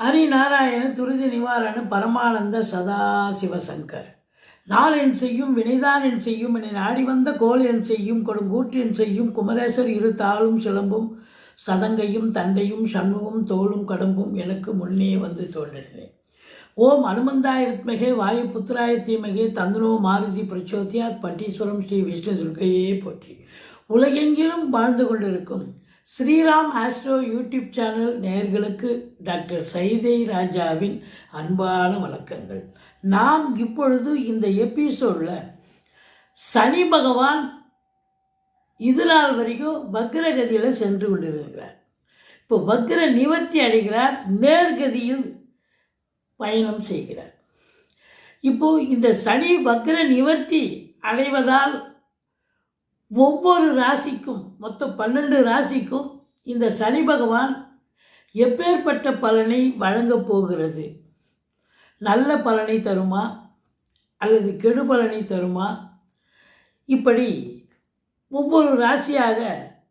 ஹரிநாராயண துருதி நிவாரண பரமானந்த சதாசிவசங்கர் நாள் என் செய்யும் வினைதான் என் செய்யும் என்னை நாடி வந்த கோல் என் செய்யும் கொடுங்கூற்று என் செய்யும் குமரேசர் இரு தாளும் சிலம்பும் சதங்கையும் தண்டையும் சண்முகம் தோளும் கடம்பும் எனக்கு முன்னே வந்து தோன்றினேன். ஓம் அனுமந்தாயத்மகே வாயு புத்திராய தீமகே தந்தனோ மாருதி பிரச்சோத்தியாத் பட்டீஸ்வரம் ஸ்ரீ விஷ்ணு துர்க்கையே போற்றி. உலகெங்கிலும் வாழ்ந்து கொண்டிருக்கும் ஸ்ரீராம் ஆஸ்ட்ரோ யூடியூப் சேனல் நேர்களுக்கு டாக்டர் சைதை ராஜாவின் அன்பான வணக்கங்கள். நாம் இப்பொழுது இந்த எபிசோடில் சனி பகவான் இது நாள் வரைக்கும் வக்ரகதியில் சென்று கொண்டிருக்கிறார். இப்போ வக்ர நிவர்த்தி அடைகிறார் நேர்கதியில் பயணம் செய்கிறார். இப்போ இந்த சனி வக்ர நிவர்த்தி அடைவதால் ஒவ்வொரு ராசிக்கும் மொத்தம் பன்னெண்டு ராசிக்கும் இந்த சனி பகவான் எப்பேற்பட்ட பலனை வழங்கப் போகிறது? நல்ல பலனை தருமா? அல்லது கெடு பலனை தருமா? இப்படி ஒவ்வொரு ராசியாக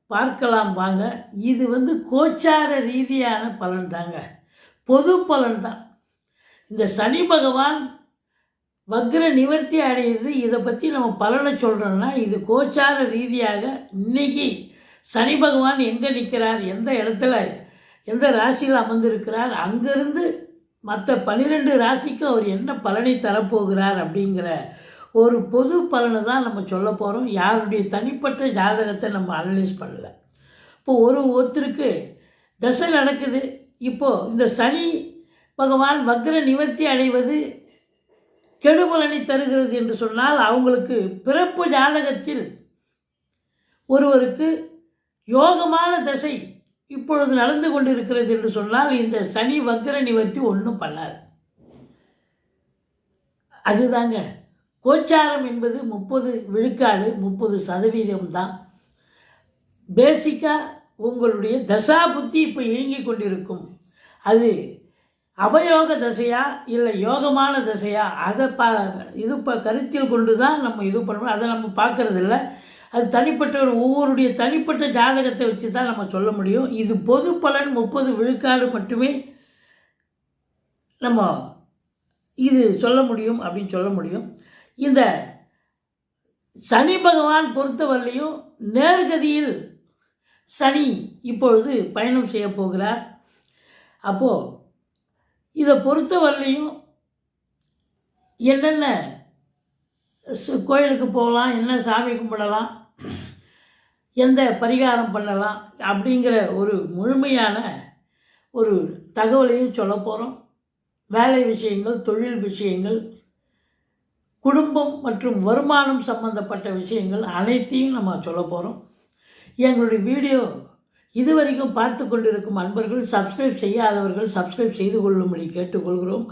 பார்க்கலாம் வாங்க. இது வந்து கோச்சார ரீதியான பலன் தாங்க. பொது பலன் தான். இந்த சனி பகவான் வக்ர நிவர்த்தி அடையுது இதை பற்றி நம்ம பலனை சொல்கிறோம்னா இது கோச்சார ரீதியாக இன்னைக்கு சனி பகவான் எங்கே நிற்கிறார் எந்த இடத்துல எந்த ராசியில் அமர்ந்திருக்கிறார் அங்கேருந்து மற்ற பன்னிரெண்டு ராசிக்கும் அவர் என்ன பலனை தரப்போகிறார் அப்படிங்கிற ஒரு பொது பலனை தான் நம்ம சொல்ல போகிறோம் யாருடைய தனிப்பட்ட ஜாதகத்தை நம்ம அனலைஸ் பண்ணல. இப்போ ஒரு ஒருத்தருக்கு தசை நடக்குது. இப்போது இந்த சனி பகவான் வக்ர நிவர்த்தி அடைவது கெடுபலனை தருகிறது என்று சொன்னால் அவங்களுக்கு பிறப்பு ஜாதகத்தில் ஒருவருக்கு யோகமான தசை இப்பொழுது நடந்து கொண்டிருக்கிறது என்று சொன்னால் இந்த சனி வக்கர நிவர்த்தி ஒன்றும் பண்ணாது. அதுதாங்க. கோச்சாரம் என்பது முப்பது விழுக்காடு முப்பது சதவீதம் தான். பேசிக்காக உங்களுடைய தசா புத்தி இப்போ இயங்கி கொண்டிருக்கும். அது அவயோக தசையா இல்லை யோகமான தசையா அதை பா இது இப்போ கருத்தில் கொண்டு தான் நம்ம இது பண்ணுறோம் அதை நம்ம பார்க்குறதில்ல. அது தனிப்பட்ட ஒரு ஒவ்வொருடைய தனிப்பட்ட ஜாதகத்தை வச்சு தான் நம்ம சொல்ல முடியும். இது பொது பலன் முப்பது விழுக்காடு மட்டுமே நம்ம இது சொல்ல முடியும் அப்படின்னு சொல்ல முடியும். இந்த சனி பகவான் பொறுத்தவரையிலையும் நேர்கதியில் சனி இப்பொழுது பயணம் செய்ய போகிறார். அப்போது இதை பொறுத்தவரையிலையும் என்னென்ன சு- கோயிலுக்கு போகலாம் என்ன சாமி கும்பிடலாம் எந்த பரிகாரம் பண்ணலாம் அப்படிங்கிற ஒரு முழுமையான ஒரு தகவலையும் சொல்ல போகிறோம் வேலை விஷயங்கள் தொழில் விஷயங்கள் குடும்பம் மற்றும் வருமானம் சம்பந்தப்பட்ட விஷயங்கள் அனைத்தையும் நம்ம சொல்ல போகிறோம் எங்களுடைய வீடியோ இதுவரைக்கும் பார்த்து கொண்டிருக்கும் அன்பர்கள் சப்ஸ்கிரைப் செய்யாதவர்கள் சப்ஸ்கிரைப் செய்து கொள்ளும்படி கேட்டுக்கொள்கிறோம்.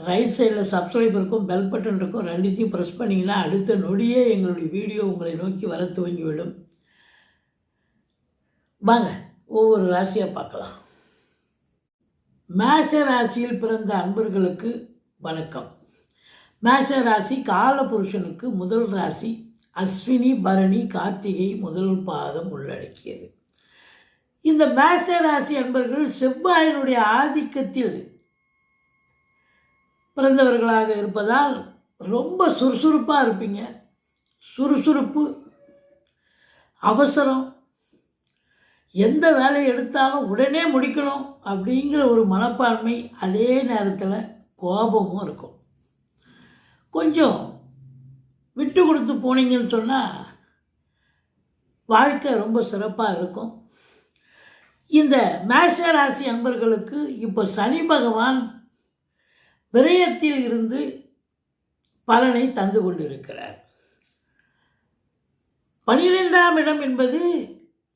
ரைட் சைடில் சப்ஸ்கிரைப் இருக்கும் பெல் பட்டன் இருக்கும் ரெண்டுத்தையும் ப்ரெஸ் பண்ணிங்கன்னா அடுத்த நொடியே எங்களுடைய வீடியோ உங்களை நோக்கி வர துவங்கிவிடும். வாங்க ஒவ்வொரு ராசியாக பார்க்கலாம். மேஷ ராசியில் பிறந்த அன்பர்களுக்கு வணக்கம். மேஷ ராசி காலபுருஷனுக்கு முதல் ராசி அஸ்வினி பரணி கார்த்திகை முதல் பாதம் உள்ளடக்கியது. இந்த மேஷ ராசி அன்பர்கள் செவ்வாயினுடைய ஆதிக்கத்தில் பிறந்தவர்களாக இருப்பதால் ரொம்ப சுறுசுறுப்பாக இருப்பீங்க. சுறுசுறுப்பு அவசரம் எந்த வேலையை எடுத்தாலும் உடனே முடிக்கணும் அப்படிங்கிற ஒரு மனப்பான்மை அதே நேரத்தில் கோபமும் இருக்கும். கொஞ்சம் விட்டு கொடுத்து போனீங்கன்னு சொன்னால் வாழ்க்கை ரொம்ப சிறப்பாக இருக்கும். இந்த மேஷ ராசி அன்பர்களுக்கு இப்போ சனி பகவான் விரயத்தில் இருந்து பலனை தந்து கொண்டிருக்கிறார். பனிரெண்டாம் இடம் என்பது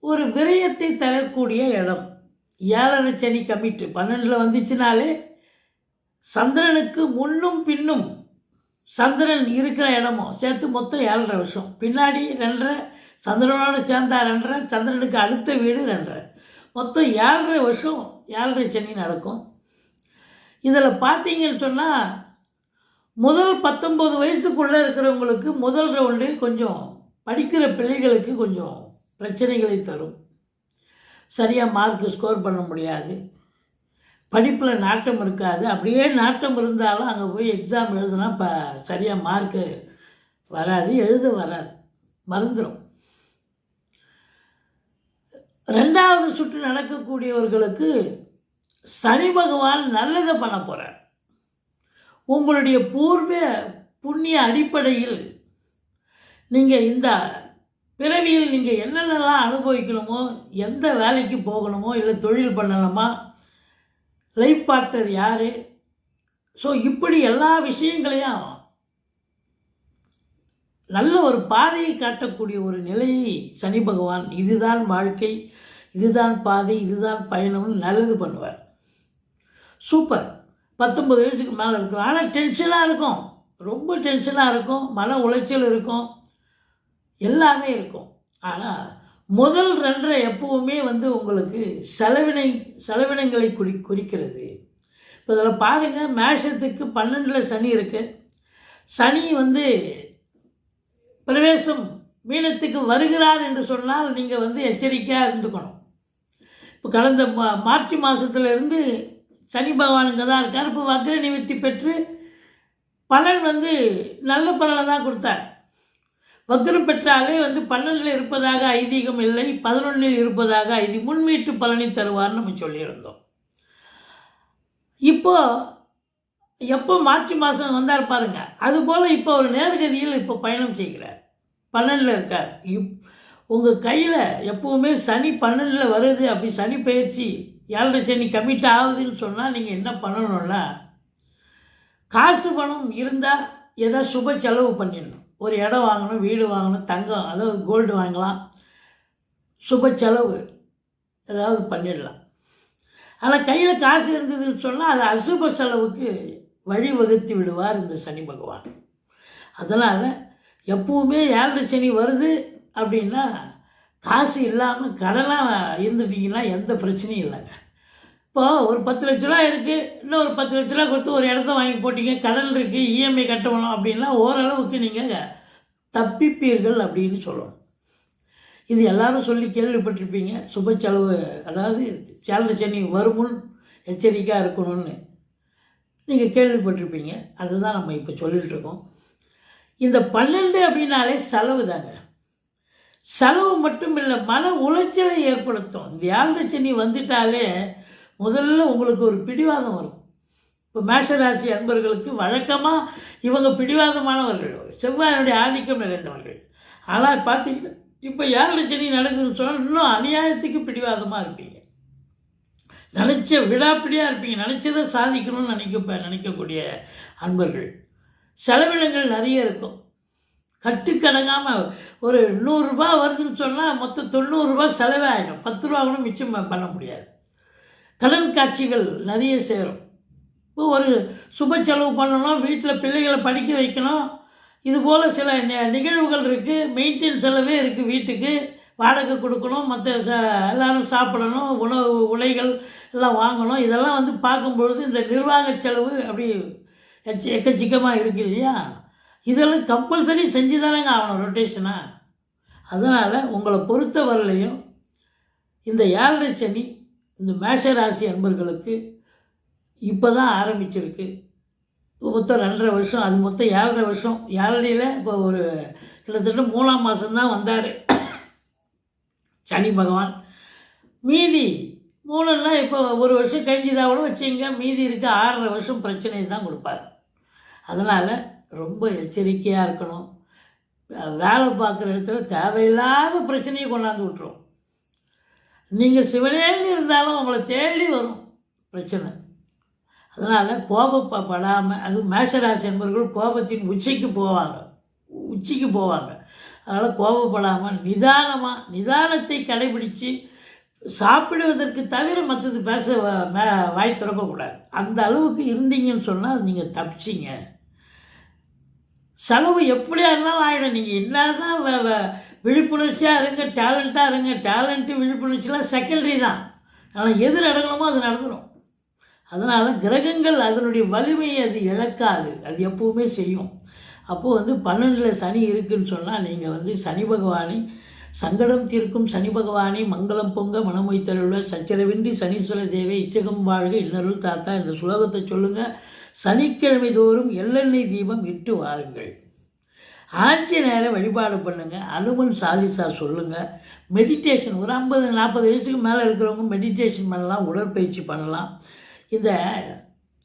ஒரு விரயத்தை தரக்கூடிய இடம். ஏழரை சனி கமிட்டு பன்னெண்டில் வந்துச்சுனாலே சந்திரனுக்கு முன்னும் பின்னும் சந்திரன் இருக்கிற இடமும் சேர்த்து மொத்தம் ஏழரை வருஷம். பின்னாடி ரெண்டரை சந்திரனோட சேர்ந்தா ரெண்டரை சந்திரனுக்கு அடுத்த வீடு ரெண்டரை. மொத்தம் ஏழரை வருஷம் ஏழரை சனி நடக்கும். இதில் பார்த்தீங்கன்னு சொன்னால் முதல் பத்தொம்பது வயசுக்குள்ளே இருக்கிறவங்களுக்கு முதல் ரவுண்டு கொஞ்சம் படிக்கிற பிள்ளைகளுக்கு கொஞ்சம் பிரச்சனைகளை தரும். சரியாக மார்க் ஸ்கோர் பண்ண முடியாது. படிப்பில் நாட்டம் இருக்காது. அப்படியே நாட்டம் இருந்தாலும் அங்கே போய் எக்ஸாம் எழுதுனா இப்போ சரியாக மார்க்கு வராது எழுத வராது. மறந்துடும் ரெண்டாவது சுற்று நடக்கக்கூடியவர்களுக்கு சனி பகவான் நல்லதை பண்ண போகிறார் உங்களுடைய பூர்வ புண்ணிய அடிப்படையில் நீங்கள் இந்த பிறவியில் நீங்கள் என்னென்னலாம் அனுபவிக்கணுமோ எந்த வேலைக்கு போகணுமோ இல்லை தொழில் பண்ணணுமா லைஃப் பார்ட்னர் யார்? ஸோ இப்படி எல்லா விஷயங்களையும் நல்ல ஒரு பாதையை காட்டக்கூடிய ஒரு நிலையை சனி பகவான் இதுதான் வாழ்க்கை இதுதான் பாதை இதுதான் பயணம்னு நல்லது பண்ணுவார். சூப்பர் பத்தொம்பது வயசுக்கு மேலே இருக்கும். ஆனால் டென்ஷனாக இருக்கும். ரொம்ப டென்ஷனாக இருக்கும். மன உளைச்சல் இருக்கும். எல்லாமே இருக்கும். ஆனால் முதல் ரெண்டரை எப்பவுமே வந்து உங்களுக்கு செலவினை செலவினங்களை குறி குறிக்கிறது. இப்போ இதில் பாருங்கள் மேஷத்துக்கு பன்னெண்டில் சனி இருக்குது சனி வந்து பிரவேசம் மீனத்துக்கு வருகிறார் என்று சொன்னால் நீங்கள் வந்து எச்சரிக்கையாக இருந்துக்கணும். இப்போ கடந்த மா மார்ச் மாதத்துலேருந்து சனி பகவான் இங்கே தான் இருக்கார். இப்போ வக்ர நிவர்த்தி பெற்று பலன் வந்து நல்ல பலனை தான் கொடுத்தார். வக்ரம் பெற்றாலே வந்து பன்னெண்டில் இருப்பதாக ஐதீகம் இல்லை பதினொன்றில் இருப்பதாக ஐதி முன்மீட்டு பலனை தருவார்னு நம்ம சொல்லியிருந்தோம். இப்போ எப்போ மார்ச் மாதம் வந்தார் பாருங்க. அதுபோல் இப்போ ஒரு நேர்கதியில் இப்போ பயணம் செய்கிறார். பன்னெண்டில் இருக்கார். இப் உங்கள் கையில் எப்போவுமே சனி பன்னெண்டில் வருது அப்படி சனி பயிற்சி ஏழரை சனி கமிட் ஆகுதுன்னு சொன்னால் நீங்கள் என்ன பண்ணணும்னா காசு பணம் இருந்தால் ஏதோ சுப செலவு பண்ணிடணும். ஒரு இடம் வாங்கணும் வீடு வாங்கணும் தங்கம் அதாவது கோல்டு வாங்கலாம். சுப செலவு ஏதாவது பண்ணிடலாம். ஆனால் கையில் காசு இருந்ததுன்னு சொன்னால் அது அசுப செலவுக்கு வழிவகுத்து விடுவார் இந்த சனி பகவான். அதனால் எப்பவுமே ஏழரை சனி வருது அப்படின்னா காசு இல்லாமல் கடனாக இருந்துட்டிங்கன்னா எந்த பிரச்சனையும் இல்லைங்க. இப்போ ஒரு பத்து லட்ச ரூபா இருக்குது இன்னும் ஒரு பத்து லட்ச ரூபா கொடுத்து ஒரு இடத்த வாங்கி போட்டீங்க. கடன் இருக்குது இஎம்ஐ கட்டணும் அப்படின்னா ஓரளவுக்கு நீங்கள் தப்பிப்பீர்கள் அப்படின்னு சொல்லணும். இது எல்லாரும் சொல்லி கேள்விப்பட்டிருப்பீங்க. சுப செலவு அதாவது சேலரி சென்னை வருமுன் எச்சரிக்கையாக இருக்கணும்னு நீங்கள் கேள்விப்பட்டிருப்பீங்க. அதுதான் நம்ம இப்போ சொல்லிகிட்ருக்கோம் இந்த பன்னெண்டு அப்படின்னாலே செலவு தாங்க. செலவு மட்டும் இல்லை மன உளைச்சலை ஏற்படுத்தும். இந்த ஏழரை சனி வந்துட்டாலே முதல்ல உங்களுக்கு ஒரு பிடிவாதம் வரும். இப்போ மேஷராசி அன்பர்களுக்கு வழக்கமாக இவங்க பிடிவாதமானவர்கள். செவ்வாயினுடைய ஆதிக்கம் நிறைந்தவர்கள். ஆனால் பார்த்தீங்கன்னா இப்போ யார் லட்சணி நடக்குதுன்னு சொன்னால் இன்னும் அநியாயத்துக்கு பிடிவாதமாக இருப்பீங்க. நினச்ச விடாப்பிடியாக இருப்பீங்க. நினச்சதை சாதிக்கணும்னு நினைக்க நினைக்கக்கூடிய அன்பர்கள். செலவினங்கள் நிறைய இருக்கும். கட்டுக்கடங்காமல் ஒரு நூறுரூபா வருதுன்னு சொன்னால் மொத்தம் தொண்ணூறுரூபா செலவே ஆகிடும் பத்து ரூபா கூட மிச்சம் பண்ண முடியாது. கடன் காட்சிகள் நிறைய சேரும். இப்போ ஒரு சுப செலவு பண்ணணும் வீட்டில் பிள்ளைகளை படிக்க வைக்கணும். இது போல் சில நிகழ்வுகள் இருக்குது மெயின்டெயின் செலவே இருக்குது வீட்டுக்கு. வாடகை கொடுக்கணும் மற்ற ச எல்லாரும் சாப்பிடணும் உணவு உடைகள் எல்லாம் வாங்கணும். இதெல்லாம் வந்து பார்க்கும்பொழுது இந்த நிர்வாக செலவு அப்படி எச்ச எக்கச்சக்கமாக இருக்கு இல்லையா? இதெல்லாம் கம்பல்சரி செஞ்சு தானேங்க ஆகணும் ரொட்டேஷனாக அதனால் உங்களை பொறுத்த வரலையும் இந்த ஏழரை சனி இந்த மேஷ ராசி அன்பர்களுக்கு இப்போ தான் ஆரம்பிச்சிருக்கு. மொத்தம் ரெண்டரை வருஷம் அது மொத்தம் ஏழரை வருஷம். ஏழரையில் இப்போ ஒரு கிட்டத்தட்ட மூணாம் மாதம்தான் வந்தார். சனி பகவான். மீதி மூணுன்னா இப்போ ஒரு வருஷம் கழிஞ்சுதான் கூட வச்சுங்க மீதி இருக்க ஆறரை வருஷம் பிரச்சனை தான் கொடுப்பார். அதனால் ரொம்ப எச்சரிக்கையாக இருக்கணும். வேலை பார்க்குற இடத்துல தேவையில்லாத பிரச்சனையை கொண்டாந்து விட்ருவோம் நீங்கள் சிவனேன்னு இருந்தாலும் உங்களை தேடி வரும். பிரச்சனை. அதனால் கோபப்படாமல் அது மேஷராசி என்பவர்கள் கோபத்தின் உச்சிக்கு போவாங்க. உச்சிக்கு போவாங்க. அதனால் கோபப்படாமல் நிதானமாக நிதானத்தை கடைபிடித்து சாப்பிடுவதற்கு தவிர மற்றது பேச வ- மே- வாய் திறக்கக்கூடாது. அந்த அளவுக்கு இருந்தீங்கன்னு சொன்னால் நீங்கள் தப்பிச்சிங்க. செலவு எப்படியா இருந்தாலும் ஆகிடும் நீங்கள் என்ன தான் வ- வ- விழிப்புணர்ச்சியாக இருங்க டேலண்ட்டாக இருங்க. டேலண்ட்டு விழிப்புணர்ச்சியெலாம் செகண்டரி தான். ஆனால் எது நடக்கணுமோ அது நடந்துடும் அதனால் கிரகங்கள் அதனுடைய வலிமையை அது இழக்காது. அது எப்பவுமே செய்யும். அப்போது வந்து பன்னெண்டில் சனி இருக்குன்னு சொன்னால் நீங்கள் வந்து சனி பகவானை சங்கடம் தீர்க்கும் சனி பகவானே மங்களம் பொங்க மனமொய்த்தலுள்ள சச்சரவின்றி சனீஸ்வர தேவை இச்சகம் வாழ்க இன்னருள் தாத்தா இந்த சுலோகத்தை சொல்லுங்கள் சனிக்கிழமை தோறும் எள்ளெண்ணெய் தீபம் இட்டு வாருங்கள். ஆஞ்சநேயரை வழிபாடு பண்ணுங்கள் அனுமன் சாலிசா சொல்லுங்கள் மெடிடேஷன் ஒரு ஐம்பது நாற்பது வயசுக்கு மேலே இருக்கிறவங்க மெடிடேஷன் பண்ணலாம் உடற்பயிற்சி பண்ணலாம். இந்த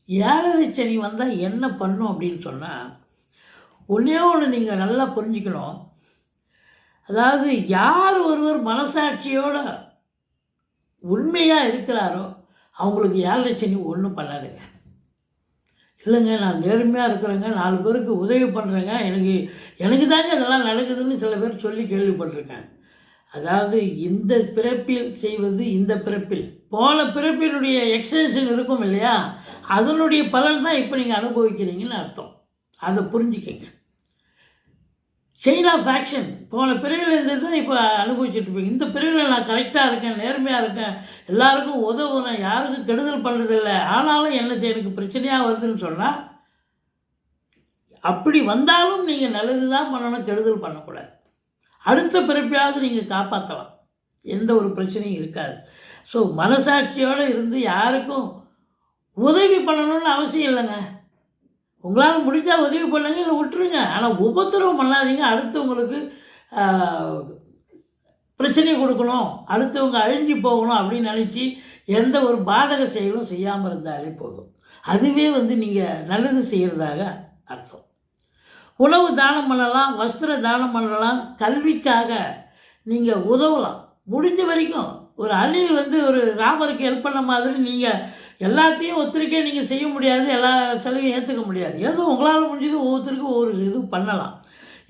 ஏழரை சனி வந்தால் என்ன பண்ணும் அப்படின்னு சொன்னால் ஒன்றே ஒன்று நீங்கள் நல்லா புரிஞ்சுக்கணும். அதாவது யார் ஒருவர் மனசாட்சியோட உண்மையாக இருக்கிறாரோ அவங்களுக்கு ஏழரை சனி ஒன்றும் பண்ணாதுங்க. இல்லைங்க நான் நேர்மையாக இருக்கிறேங்க நாலு பேருக்கு உதவி பண்ணுறேங்க எனக்கு எனக்கு தாங்க இதெல்லாம் நடக்குதுன்னு சில பேர் சொல்லி கேள்விப்பட்டிருக்கேன் அதாவது இந்த பிறப்பில் செய்வது இந்த பிறப்பில். போன பிறப்பினுடைய எக்ஸ்டென்ஷன் இருக்கும் இல்லையா? அதனுடைய பலன் தான் இப்போ நீங்கள் அனுபவிக்கிறீங்கன்னு அர்த்தம். அதை புரிஞ்சுக்கங்க. செயின் ஆஃப் ஆக்ஷன் போன பிறவியில் இருந்தது தான் இப்போ அனுபவிச்சுட்டு இருப்பீங்க இந்த பிரிவில் நான் கரெக்டாக இருக்கேன் நேர்மையாக இருக்கேன் எல்லாருக்கும் உதவுறேன் யாருக்கும் கெடுதல் பண்ணுறதில்ல ஆனாலும் என்ன எனக்கு பிரச்சனையாக வருதுன்னு சொன்னால் அப்படி வந்தாலும் நீங்கள் நல்லது தான் பண்ணணும் கெடுதல் பண்ணக்கூடாது. அடுத்த பிறப்பையாவது நீங்கள் காப்பாற்றலாம் எந்த ஒரு பிரச்சனையும் இருக்காது. ஸோ மனசாட்சியோடு இருந்து யாருக்கும் உதவி பண்ணணும்னு அவசியம் இல்லைங்க. உங்களால் முடிஞ்சால் உதவி பண்ணுங்க இல்லை விட்டுருங்க. ஆனால் உபத்திரவம் பண்ணாதீங்க. அடுத்தவங்களுக்கு பிரச்சனையை பிரச்சனை கொடுக்கணும். அடுத்தவங்க அழிஞ்சு போகணும் அப்படின்னு நினச்சி எந்த ஒரு பாதக செயலும் செய்யாமல் இருந்தாலே போதும். அதுவே வந்து நீங்கள் நல்லது செய்கிறதாக அர்த்தம். உணவு தானம் பண்ணலாம் வஸ்திர தானம் பண்ணலாம். கல்விக்காக நீங்கள் உதவலாம். முடிஞ்ச வரைக்கும் ஒரு அணில் வந்து ஒரு ராமருக்கு ஹெல்ப் பண்ண மாதிரி நீங்கள் எல்லாத்தையும் ஒருத்தருக்கே நீங்கள் செய்ய முடியாது எல்லா செலவையும் ஏற்றுக்க முடியாது. ஏதோ உங்களால் முடிஞ்சது ஒவ்வொருத்தருக்கும் ஒவ்வொரு இது பண்ணலாம்.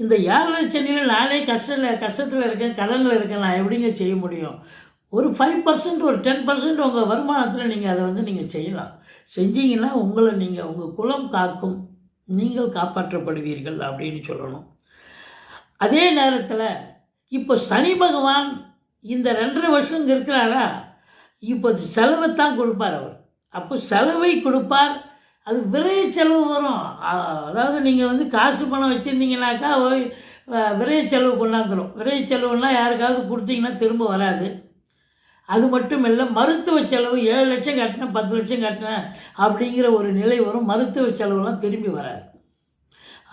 இந்த ஏழரை சனியில் நானே கஷ்டத்தில் கஷ்டத்தில் இருக்கேன் கடனில் இருக்கேன் நான் எப்படிங்க செய்ய முடியும்? ஒரு ஃபைவ் பர்சன்ட் ஒரு டென் பர்சன்ட் உங்கள் வருமானத்தில் நீங்கள் அதை வந்து நீங்கள் செய்யலாம். செஞ்சீங்கன்னா உங்களை நீங்கள் உங்கள் குலம் காக்கும் நீங்கள் காப்பாற்றப்படுவீர்கள் அப்படின்னு சொல்லணும். அதே நேரத்தில் இப்போ சனி பகவான் இந்த ரெண்டரை வருஷம் இருக்கிறாரா? இப்போ செலவைத்தான் கொடுப்பார் அவர். அப்போ செலவை கொடுப்பார். அது விரைய செலவு வரும். அதாவது நீங்கள் வந்து காசு பணம் வச்சுருந்தீங்கனாக்கா விரைய செலவு கொண்டாந்துடும் விரைய செலவுலாம் யாருக்காவது கொடுத்தீங்கன்னா திரும்ப வராது. அது மட்டும் இல்லை மருத்துவ செலவு ஏழு லட்சம் கட்டினேன் பத்து லட்சம் கட்டினேன் அப்படிங்கிற ஒரு நிலை வரும். மருத்துவ செலவுலாம் திரும்பி வராது.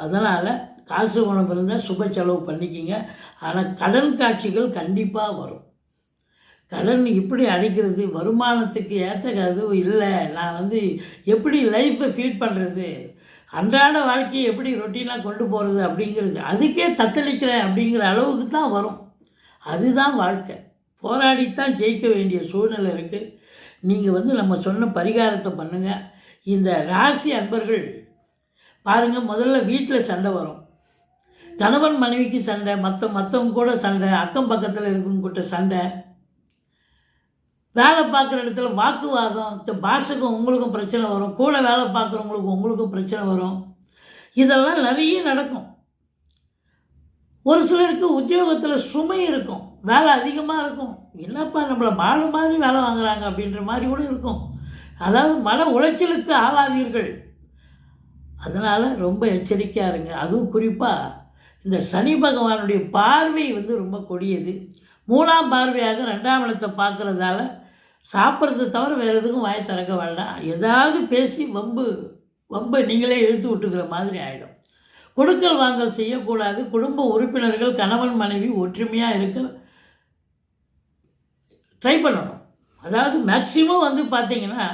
அதனால் காசு பணம் இருந்தால் சுப செலவு பண்ணிக்கிங்க. ஆனால் கடன் காட்சிகள் கண்டிப்பாக வரும். கடன் இப்படி அடைக்கிறது வருமானத்துக்கு ஏற்ற கதவு இல்லை. நான் வந்து எப்படி லைஃப்பை ஃபீட் பண்ணுறது அன்றாட வாழ்க்கையை எப்படி ரொட்டீனாக கொண்டு போகிறது அப்படிங்கிறது அதுக்கே தத்தளிக்கிறேன் அப்படிங்கிற அளவுக்கு தான் வரும். அதுதான் வாழ்க்கை. போராடித்தான் ஜெயிக்க வேண்டிய சூழ்நிலை இருக்குது நீங்கள் வந்து நம்ம சொன்ன பரிகாரத்தை பண்ணுங்கள் இந்த ராசி அன்பர்கள் பாருங்கள் முதல்ல வீட்டில் சண்டை வரும். கணவன் மனைவிக்கு சண்டை மற்ற மற்றவங்க கூட சண்டை அக்கம் பக்கத்தில் இருக்கவங்க கூட்ட சண்டை. வேலை பார்க்குற இடத்துல வாக்குவாதம் இந்த பாஸுக்கும் உங்களுக்கும் பிரச்சனை வரும் கூட வேலை பார்க்குறவங்களுக்கும் உங்களுக்கும் பிரச்சனை வரும். இதெல்லாம் நிறைய நடக்கும். ஒரு சிலருக்கு உத்தியோகத்தில் சுமை இருக்கும் வேலை அதிகமாக இருக்கும். என்னப்பா நம்மளை மாடு மாதிரி வேலை வாங்குறாங்க அப்படின்ற மாதிரி கூட இருக்கும். அதாவது மன உளைச்சலுக்கு ஆளாவீர்கள். அதனால் ரொம்ப எச்சரிக்கையாக இருங்க. அதுவும் குறிப்பாக இந்த சனி பகவானுடைய பார்வை வந்து ரொம்ப கொடியது. மூணாம் பார்வையாக ரெண்டாம் இடத்தை பார்க்குறதால சாப்பிட்றத தவிர வேறு எதுக்கும் வாயை திறக்க வேண்டாம். ஏதாவது பேசி வம்பு வம்பை நீங்களே இழுத்து விட்டுக்கிற மாதிரி ஆகிடும் கொடுக்கல் வாங்கல் செய்யக்கூடாது. குடும்ப உறுப்பினர்கள் கணவன் மனைவி ஒற்றுமையாக இருக்க ட்ரை பண்ணணும். அதாவது மேக்சிமம் வந்து பார்த்தீங்கன்னா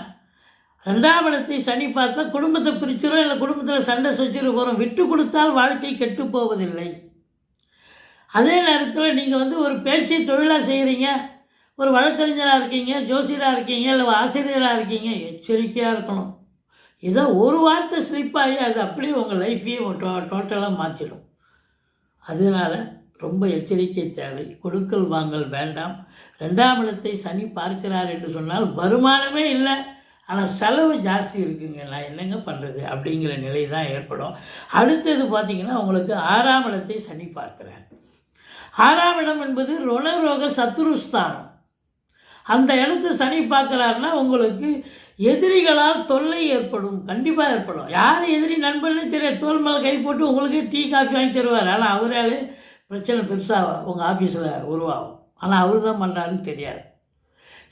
ரெண்டாம் இடத்தை சனி பார்த்தா குடும்பத்தை பிரிச்சிடும் இல்லை குடும்பத்தில் சண்டை செஞ்சுட்டு போகிறோம் விட்டு கொடுத்தால் வாழ்க்கை கெட்டு போவதில்லை. அதே நேரத்தில் நீங்கள் வந்து ஒரு பேச்சை தொழிலாக செய்கிறீங்க ஒரு வழக்கறிஞராக இருக்கீங்க ஜோசியராக இருக்கீங்க இல்லை ஆசிரியராக இருக்கீங்க எச்சரிக்கையாக இருக்கணும். ஏதோ ஒரு வார்த்தை ஸ்லிப் ஆகி அது அப்படியே உங்கள் லைஃப்பையே டோ டோட்டலாக மாற்றிடும் அதனால் ரொம்ப எச்சரிக்கை தேவை. கொடுக்கல் வாங்கல் வேண்டாம். ரெண்டாம் இடத்தை சனி பார்க்கிறார் என்று சொன்னால் வருமானமே இல்லை. ஆனால் செலவு ஜாஸ்தி இருக்குங்க. நான் என்னங்க பண்ணுறது அப்படிங்கிற நிலை தான் ஏற்படும். அடுத்தது பார்த்திங்கன்னா உங்களுக்கு ஆறாம் இடத்தை சனி பார்க்குறேன் ஆறாம் இடம் என்பது ருணரோக சத்துருஸ்தானம் அந்த இடத்த சனி பார்க்குறாருன்னா உங்களுக்கு எதிரிகளால் தொல்லை ஏற்படும் கண்டிப்பாக ஏற்படும். யார் எதிரி நண்பர்னே தெரியாது தோல் மேலே கை போட்டு உங்களுக்கே டீ காஃபி வாங்கி தருவார். ஆனால் அவரால் பிரச்சனை பெருசாக உங்கள் ஆஃபீஸில் உருவாகும். ஆனால் அவர் தான் பண்ணுறாருன்னு தெரியாது.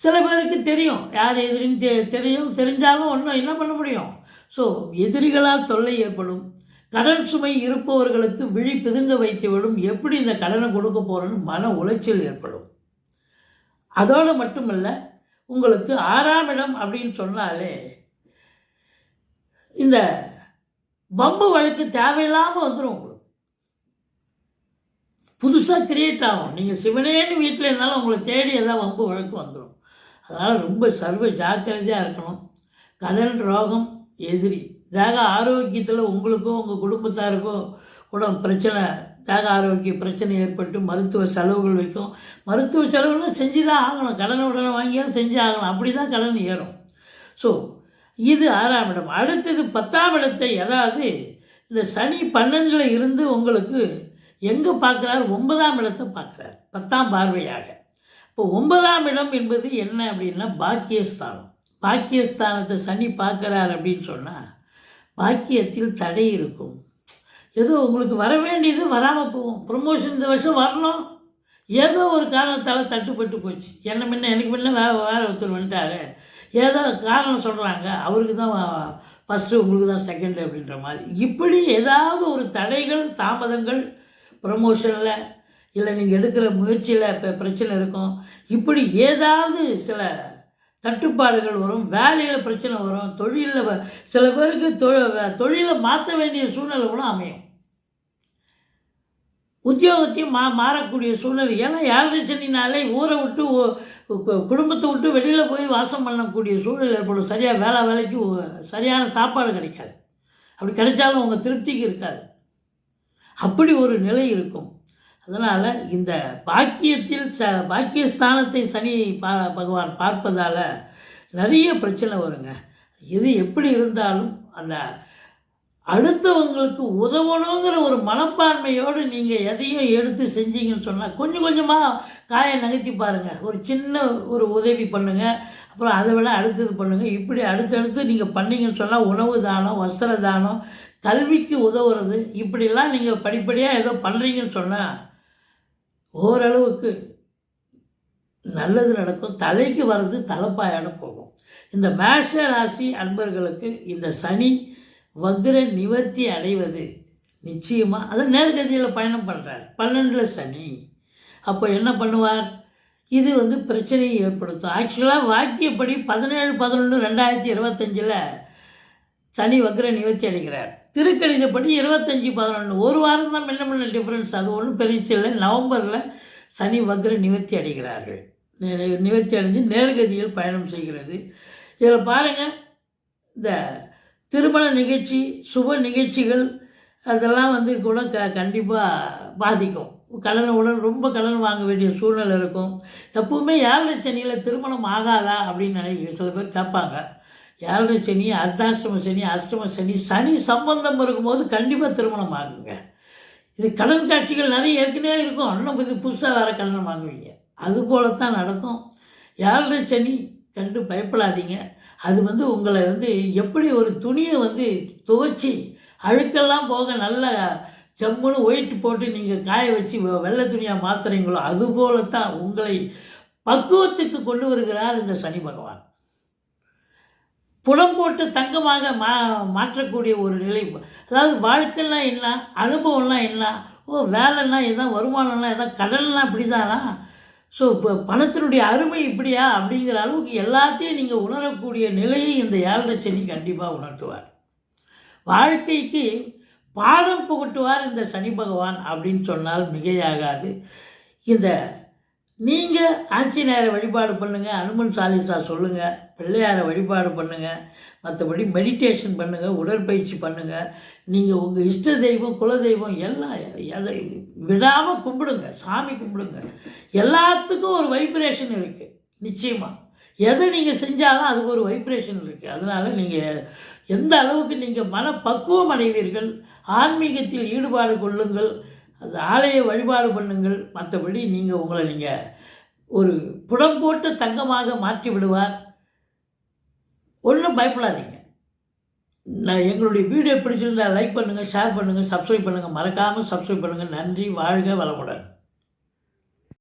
சில பேருக்கு தெரியும். யார் எதிரின்னு தெ தெரியும். தெரிஞ்சாலும் ஒன்றும் என்ன பண்ண முடியும்? ஸோ எதிரிகளால் தொல்லை ஏற்படும். கடன் சுமை இருப்பவர்களுக்கு விழி பிதுங்க வைத்துவிடும். எப்படி இந்த கடனை கொடுக்க போகிறோன்னு மன உளைச்சல் ஏற்படும். அதோடு மட்டுமல்ல உங்களுக்கு ஆறாம் இடம் அப்படின்னு சொன்னாலே இந்த பம்பு வழக்கு தேவையில்லாமல் வந்துடும் உங்களுக்கு. புதுசாக கிரியேட் ஆகும். நீங்கள் சிவனேன்னு வீட்டில் இருந்தாலும் உங்களை தேடி எதாவது வம்பு வழக்கு வந்துடும் அதனால் ரொம்ப சர்வ ஜாக்கிரதையாக இருக்கணும். கடன் ரோகம் எதிரி. தேக ஆரோக்கியத்தில் உங்களுக்கோ உங்கள் குடும்பத்தாருக்கோ உடம்பு பிரச்சனை தேக ஆரோக்கிய பிரச்சனை ஏற்பட்டு மருத்துவ செலவுகள் வைக்கும். மருத்துவ செலவுகள் செஞ்சு தான் ஆகணும். கடனை உடனே வாங்கியாலும் செஞ்சு ஆகணும். அப்படி தான் கடன் ஏறும். ஸோ இது ஆறாம் இடம். அடுத்தது பத்தாம் இடத்தை அதாவது இந்த சனி பன்னெண்டில் இருந்து உங்களுக்கு எங்கே பார்க்குறார்? ஒன்பதாம் இடத்தை பார்க்குறார். பத்தாம் பார்வையாக. இப்போ ஒன்பதாம் இடம் என்பது என்ன அப்படின்னா பாக்கியஸ்தானம். பாக்கியஸ்தானத்தை சனி பார்க்குறார் அப்படின்னு சொன்னால் பாக்கியத்தில் தடை இருக்கும். ஏதோ உங்களுக்கு வர வேண்டியது வராமல் போகும். ப்ரொமோஷன் இந்த வருஷம் வரணும். ஏதோ ஒரு காரணத்தால் தட்டுப்பட்டு போச்சு. என்ன முன்ன எனக்கு முன்ன வே வேறு ஒருத்தர் வந்துட்டாரு. ஏதோ காரணம் சொல்கிறாங்க அவருக்கு தான் ஃபஸ்ட்டு உங்களுக்கு தான் செகண்டு அப்படின்ற மாதிரி. இப்படி ஏதாவது ஒரு தடைகள் தாமதங்கள் ப்ரமோஷனில் இல்லை நீங்கள் எடுக்கிற முயற்சியில் இப்போ பிரச்சனை இருக்கும். இப்படி ஏதாவது சில தட்டுப்பாடுகள் வரும். வேலையில் பிரச்சனை வரும். தொழிலில் வ- சில பேருக்கு தொ- தொழிலை மாற்ற வேண்டிய சூழ்நிலை கூட அமையும். உத்தியோகத்தையும் மா மாறக்கூடிய சூழ்நிலை. ஏன்னா ஏழரை சனினாலே ஊரை விட்டு குடும்பத்தை விட்டு வெளியில் போய் வாசம் பண்ணக்கூடிய சூழ்நிலை ஏற்படும். சரியாக வேலை வேலைக்கு சரியான சாப்பாடு கிடைக்காது. அப்படி கிடைச்சாலும் உங்கள் திருப்திக்கு இருக்காது. அப்படி ஒரு நிலை இருக்கும். அதனால் இந்த பாக்கியத்தில் ச பாக்கியஸ்தானத்தை சனி பா பகவான் பார்ப்பதால் நிறைய பிரச்சனை வருங்க. எது எப்படி இருந்தாலும் அந்த அடுத்தவங்களுக்கு உதவணுங்கிற ஒரு மனப்பான்மையோடு நீங்கள் எதையும் எடுத்து செஞ்சீங்கன்னு சொன்னால் கொஞ்சம் கொஞ்சமாக காயை நகர்த்தி பாருங்கள் ஒரு சின்ன ஒரு உதவி பண்ணுங்கள் அப்புறம் அதை விட அடுத்தது பண்ணுங்கள் இப்படி அடுத்தடுத்து நீங்கள் பண்ணீங்கன்னு சொன்னால் உணவு தானம் வஸ்திர தானம் கல்விக்கு உதவுறது இப்படிலாம் நீங்கள் படிப்படியாக ஏதோ பண்ணுறீங்கன்னு சொன்னால் ஓரளவுக்கு நல்லது நடக்கும். தலைக்கு வர்றது தலைப்பாயோட போகும். இந்த மேஷ ராசி அன்பர்களுக்கு இந்த சனி வக்ர நிவர்த்தி அடைவது. நிச்சயமாக அதை நேர்கதியில் பயணம் பண்ணுறார் பன்னெண்டில் சனி. அப்போ என்ன பண்ணுவார்? இது வந்து பிரச்சனையை ஏற்படுத்தும். ஆக்சுவலாக வாக்கியப்படி பதினேழு பதினொன்று ரெண்டாயிரத்தி இருபத்தஞ்சில் சனி வக்ர நிவர்த்தி அடைகிறார். திருக்கணிதப்படி இருபத்தஞ்சி பதினொன்று ஒரு வாரம் தான் முன்ன பண்ண டிஃப்ரென்ஸ் அது ஒன்றும் பெருசு இல்லை. நவம்பரில் சனி வக்ர நிவர்த்தி அடைகிறார்கள். நிவர்த்தி அடைஞ்சு நேர்கதியில் பயணம் செய்கிறது. இதில் பாருங்கள் இந்த திருமண நிகழ்ச்சி சுப நிகழ்ச்சிகள் அதெல்லாம் வந்து கூட க கண்டிப்பாக பாதிக்கும். கடனை உடன் ரொம்ப கடன் வாங்க வேண்டிய சூழ்நிலை இருக்கும். எப்பவுமே ஏழரை சனியில் திருமணம் ஆகாதா அப்படின்னு நினைக்க சில பேர் கேட்பாங்க. ஏழரை சனி அர்த்தாஷ்டம சனி அஷ்டம சனி சனி சம்பந்தம் இருக்கும்போது கண்டிப்பாக திருமணம் ஆகுங்க. இது கடன் காட்சிகள் நிறைய ஏற்கனவே இருக்கும். இன்னும் இது புதுசாக வேறு கடன் வாங்குவீங்க. அது போலத்தான் நடக்கும். ஏழரை சனி கண்டு பயப்படாதீங்க. அது வந்து உங்களை வந்து எப்படி ஒரு துணியை வந்து துவைச்சி அழுக்கெல்லாம் போக நல்ல ஜம்முன்னு ஒயிட் போட்டு நீங்கள் காய வச்சு வெள்ளை துணியாக மாற்றுறீங்களோ அது போலத்தான் உங்களை பக்குவத்துக்கு கொண்டு வருகிறார் இந்த சனி பகவான். புலம் போட்டு தங்கமாக மா மாற்றக்கூடிய ஒரு நிலை. அதாவது வாழ்க்கைலாம் என்ன அனுபவம்லாம் என்ன ஓ வேலைன்னா எதாவது வருமானம்னா இதான் கடன்லாம் இப்படி தானா ஸோ இப்போ பணத்தினுடைய அருமை இப்படியா? அப்படிங்கிற அளவுக்கு எல்லாத்தையும் நீங்கள் உணரக்கூடிய நிலையை இந்த ஏழரை சனி கண்டிப்பாக உணர்த்துவார். வாழ்க்கைக்கு பாடம் புகட்டுவார் இந்த சனி பகவான் அப்படின்னு சொன்னால் மிகையாகாது. இந்த நீங்கள் ஆஞ்சநேயரை வழிபாடு பண்ணுங்கள் அனுமன் சாலிசா சொல்லுங்கள் பிள்ளையாரை வழிபாடு பண்ணுங்கள் மற்றபடி மெடிடேஷன் பண்ணுங்கள் உடற்பயிற்சி பண்ணுங்கள் நீங்கள் உங்கள் இஷ்ட தெய்வம் குல தெய்வம் எல்லாம் எதை விடாமல் கும்பிடுங்க சாமி கும்பிடுங்க. எல்லாத்துக்கும் ஒரு வைப்ரேஷன் இருக்குது நிச்சயமாக எதை நீங்கள் செஞ்சாலும் அதுக்கு ஒரு வைப்ரேஷன் இருக்குது அதனால் நீங்கள் எந்த அளவுக்கு நீங்கள் மனப்பக்குவம் அடைவீர்கள் ஆன்மீகத்தில் ஈடுபாடு கொள்ளுங்கள் அந்த ஆலய வழிபாடு பண்ணுங்கள். மற்றபடி நீங்கள் உங்களை நீங்கள் ஒரு புடம் போட்ட தங்கமாக மாற்றி விடுவார். ஒன்றும் பயப்படாதீங்க. நான் எங்களுடைய வீடியோ பிடிச்சிருந்தால் லைக் பண்ணுங்கள் ஷேர் பண்ணுங்கள் சப்ஸ்கிரைப் பண்ணுங்கள் மறக்காமல் சப்ஸ்கிரைப் பண்ணுங்கள் நன்றி வாழ்க வளமுடன்.